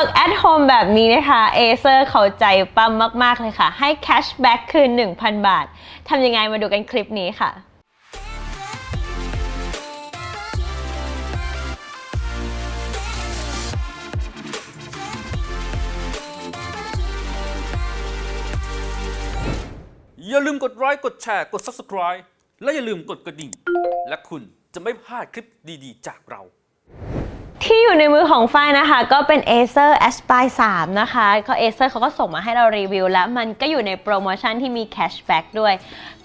work at home แบบนี้นะคะ Acer เขาใจปั๊มมาก ๆ เลยค่ะ ให้ cashback คืน 1,000 บาท ทำยังไงมาดูกันคลิปนี้ค่ะอย่าลืมกดไลค์กดแชร์ กด Subscribe และอย่าลืมกดกระดิ่ง และคุณจะไม่พลาดคลิปดีๆ จากเรา ที่อยู่ในมือของฝ้ายนะคะ ก็เป็น Acer Aspire 3 นะคะก็ Acer เขาก็ส่งมาให้เรารีวิว แล้วมันก็อยู่ในโปรโมชั่นที่มี cashback ด้วย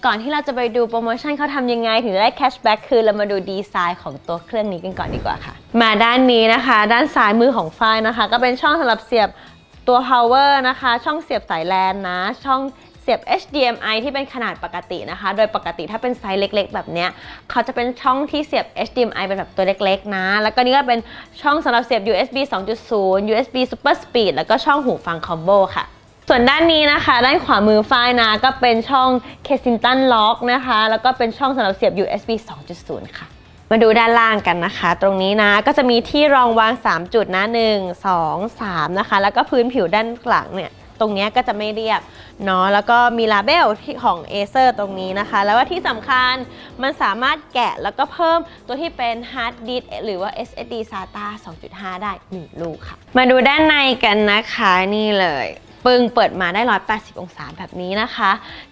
ก่อนที่เราจะไปดูโปรโมชั่นเขาทำยังไงถึงจะได้ cashback คือเรามาดูดีไซน์ของตัวเครื่องนี้กันก่อนดีกว่าค่ะ มาด้านนี้นะคะ ด้านซ้ายมือของฝ้ายนะคะ ก็เป็นช่องสำหรับเสียบตัว power นะคะ ช่องเสียบสายแลนนะ ช่อง สียบ HDMI ที่เป็นขนาดปกตินะคะ โดยปกติถ้าเป็นไซส์เล็ก ๆ แบบเนี้ยเขาจะเป็นช่องที่เสียบ HDMI เป็นแบบตัวเล็ก ๆ นะ แล้วก็นี่ก็เป็นช่องสำหรับเสียบ USB 2.0 USB Super Speed แล้วก็ช่องหูฟังคอมโบค่ะส่วนด้านนี้นะคะ ด้านขวามือฝ้ายนะ ก็เป็นช่อง Kensington Lock นะคะ แล้วก็เป็นช่องสำหรับเสียบ USB 2.0 ค่ะ มาดูด้านล่างกันนะคะ ตรงนี้นะก็จะมีที่รองวาง 3 จุดนะ 1 2 3 นะคะ แล้วก็พื้นผิวด้านหลังเนี่ย ตรงนี้ก็จะไม่เรียบเนาะแล้วก็มีลาเบลที่ของ Acer ตรงนี้นะคะ แล้วว่าที่สำคัญมันสามารถแกะแล้วก็เพิ่มตัวที่เป็น Hard Disk หรือว่า SSD SATA 2.5 ได้ 1 ลูกค่ะ มาดูด้านในกันนะคะนี่เลยปึ้งเปิดมาได้ 180 องศาแบบนี้นะคะ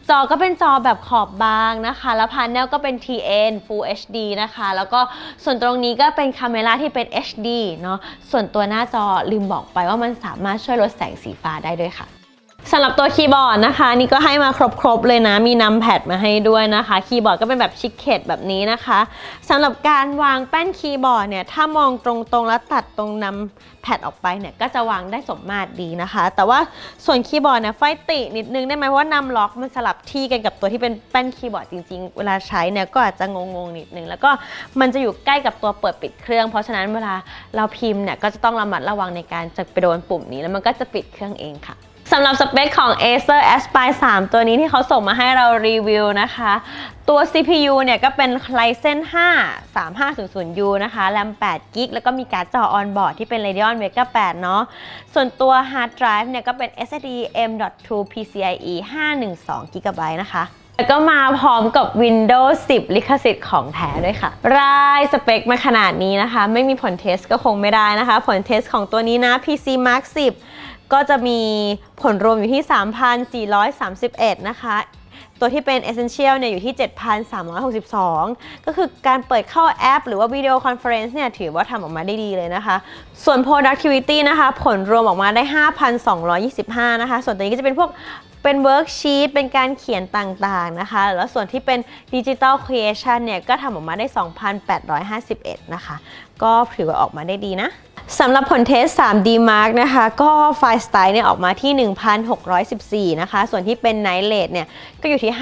จอก็เป็นจอแบบขอบบางนะคะ แล้วพาเนลก็เป็น TN Full HD นะคะ แล้วก็ส่วนตรงนี้ก็เป็นคาเมราที่เป็น HD เนาะ ส่วนตัวหน้าจอลืมบอกไปว่ามันสามารถช่วยลดแสงสีฟ้าได้ด้วยค่ะ สำหรับตัวคีย์บอร์ดนะคะ นี่ก็ให้มาครบๆเลยนะ มีนัมแพดมาให้ด้วยนะคะ คีย์บอร์ดก็เป็นแบบชิคเคตแบบนี้นะคะสำหรับการวางแป้นคีย์บอร์ดเนี่ย ถ้ามองตรงๆ แล้วตัดตรงนัมแพดออกไปเนี่ย ก็จะวางได้สมมาตรดีนะคะ แต่ว่าส่วนคีย์บอร์ดเนี่ยไฟตินิดนึงได้ไหมเพราะว่านัมล็อกมันสลับที่กันกับตัวที่เป็นแป้นคีย์บอร์ดจริงๆ เวลาใช้เนี่ยก็อาจจะงงๆนิดนึง แล้วก็มันจะอยู่ใกล้กับตัวเปิดปิดเครื่อง เพราะฉะนั้นเวลาเราพิมพ์เนี่ยก็จะต้องระมัดระวังในการจะไปโดนปุ่มนี้ แล้วมันก็จะปิดเครื่องเองค่ะ สำหรับสเปคของ Acer Aspire 3 ตัวนี้ที่เขาส่งมาให้เรารีวิวนะคะ ตัว CPU เนี่ยก็เป็น Ryzen 5 3500U นะคะแรม8 g b แล้วก็มีการ์ดจอ on board ที่เป็น Radeon Vega 8 เนาะ ส่วนตัว Hard Drive เนี่ยก็เป็น SSD M.2 PCIe 512 GB นะคะแล้วก็มาพร้อมกับ Windows 10 ลิขสิทธิ์ของแท้ด้วยค่ะ รายสเปคมาขนาดนี้นะคะ ไม่มีผลเทสก็คงไม่ได้นะคะ ผลเทสของตัวนี้นะ PC Mark 10 ก็จะมีผลรวมอยู่ที่ 3,431 นะคะ ตัวที่เป็น Essential เนี่ยอยู่ที่ 7,362 ก็คือการเปิดเข้าแอป หรือว่าวิดีโอคอนเฟอเรนซ์เนี่ยถือว่าทำออกมาได้ดีเลยนะคะ ส่วน productivity นะคะ ผลรวมออกมาได้ 5,225 นะคะ ส่วนตัวนี้ก็จะเป็นพวกเป็นเวิร์กชีตเป็นการเขียนต่างๆนะคะ แล้วส่วนที่เป็นดิจิ t a ลครีเอชันเนี่ย ก็ทำออกมาได้ 2,851 นะคะ ก็ถือว่าออกมาได้ดีนะ สำหรับผลเทส 3D Mark นะคะ ก็ไฟล์สไตล์เนี่ยออกมาที่ 1,614 นะคะ ส่วนที่เป็นไนท์เลดเนี่ย ก็อยู่ที่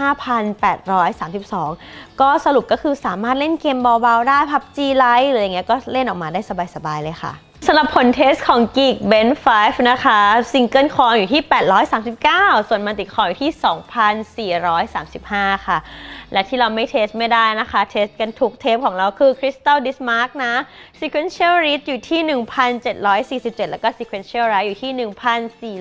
5,832 ก็สรุปก็คือสามารถเล่นเกมเบาๆได้พับจีไลท์หรืออย่างเงี้ยก็เล่นออกมาได้สบายๆเลยค่ะ สำหรับผลเทสของ Geek Bench 5 นะคะซิงเกิลคออยู่ที่ 839 ส่วนมันติคออยู่ที่ 2,435 ค่ะ และที่เราไม่เทสไม่ได้นะคะ เทสกันทุกเทปของเราคือ Crystal Dismark นะ Sequential Read อยู่ที่ 1,747 แล้วก็ Sequential Write อยู่ที่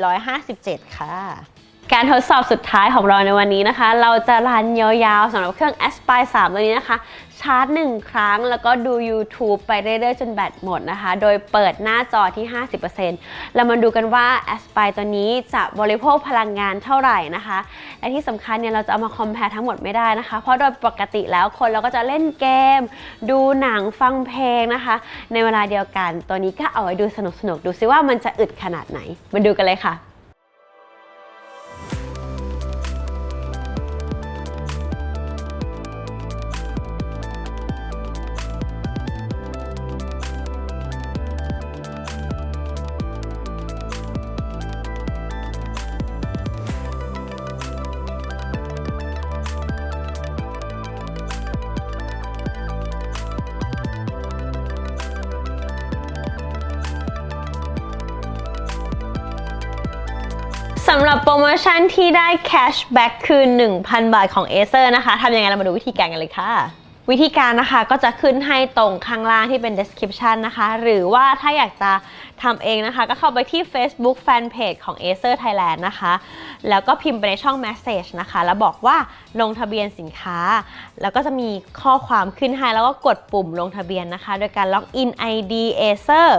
1,457 ค่ะ การทดสอบสุดท้ายของเราในวันนี้นะคะ เราจะรันยาวๆสำหรับเครื่อง Aspire 3 ตัวนี้นะคะ ชาร์จ 1 ครั้งแล้วก็ดู YouTube ไปเรื่อยๆ จนแบตหมดนะคะ โดยเปิดหน้าจอที่ 50%เรามาดูกันว่า Aspire ตัวนี้จะบริโภคพลังงานเท่าไหร่นะคะ และที่สำคัญเนี่ยเราจะเอามาคอมเพลทั้งหมดไม่ได้นะคะ เพราะโดยปกติแล้วคนเราก็จะเล่นเกม ดูหนังฟังเพลงนะคะ ในเวลาเดียวกันตัวนี้ก็เอาไว้ดูสนุกๆดูซิว่ามันจะอึดขนาดไหนมาดูกันเลยค่ะ สำหรับโปรโมชั่นที่ได้แคชแบ็กคืน 1,000 บาทของ Acer นะคะทำยังไงเรามาดูวิธีการกันเลยค่ะ วิธีการนะคะก็จะขึ้นให้ตรงข้างล่างที่เป็น description นะคะ หรือว่าถ้าอยากจะทำเองนะคะ ก็เข้าไปที่ Facebook Fanpage ของ Acer Thailand นะคะ แล้วก็พิมพ์ไปในช่อง Message นะคะ แล้วบอกว่าลงทะเบียนสินค้า แล้วก็จะมีข้อความขึ้นให้ แล้วก็กดปุ่มลงทะเบียนนะคะ โดยการล็อกอิน ID Acer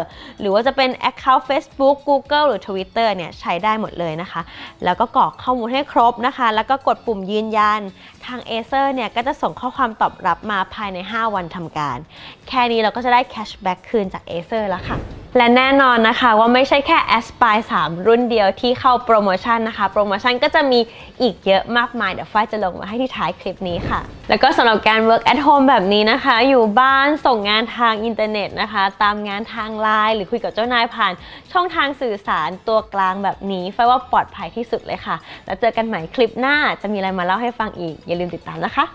หรือว่าจะเป็น Account Facebook Google หรือ Twitter เนี่ยใช้ได้หมดเลยนะคะ แล้วก็กรอกข้อมูลให้ครบนะคะ แล้วก็กดปุ่มยืนยัน ทาง Acer เนี่ยก็จะส่งข้อความตอบรับมาภายใน 5 วันทำการ แค่นี้เราก็จะได้แคชแบ็กคืนจาก Acer แล้วค่ะ และแน่นอนนะคะว่าไม่ใช่แค่ Aspire 3 รุ่นเดียวที่เข้าโปรโมชั่นนะคะ โปรโมชั่นก็จะมีอีกเยอะมากมาย เดี๋ยวฝ้ายจะลงมาให้ที่ท้ายคลิปนี้ค่ะ แล้วก็สำหรับการ work at home แบบนี้นะคะ อยู่บ้านส่งงานทางอินเทอร์เน็ตนะคะ ตามงานทางไลน์หรือคุยกับเจ้านายผ่าน ช่องทางสื่อสารตัวกลางแบบนี้ฝ้ายว่าปลอดภัยที่สุดเลยค่ะ แล้วเจอกันใหม่คลิปหน้าจะมีอะไรมาเล่าให้ฟังอีกอย่าลืมติดตามนะคะ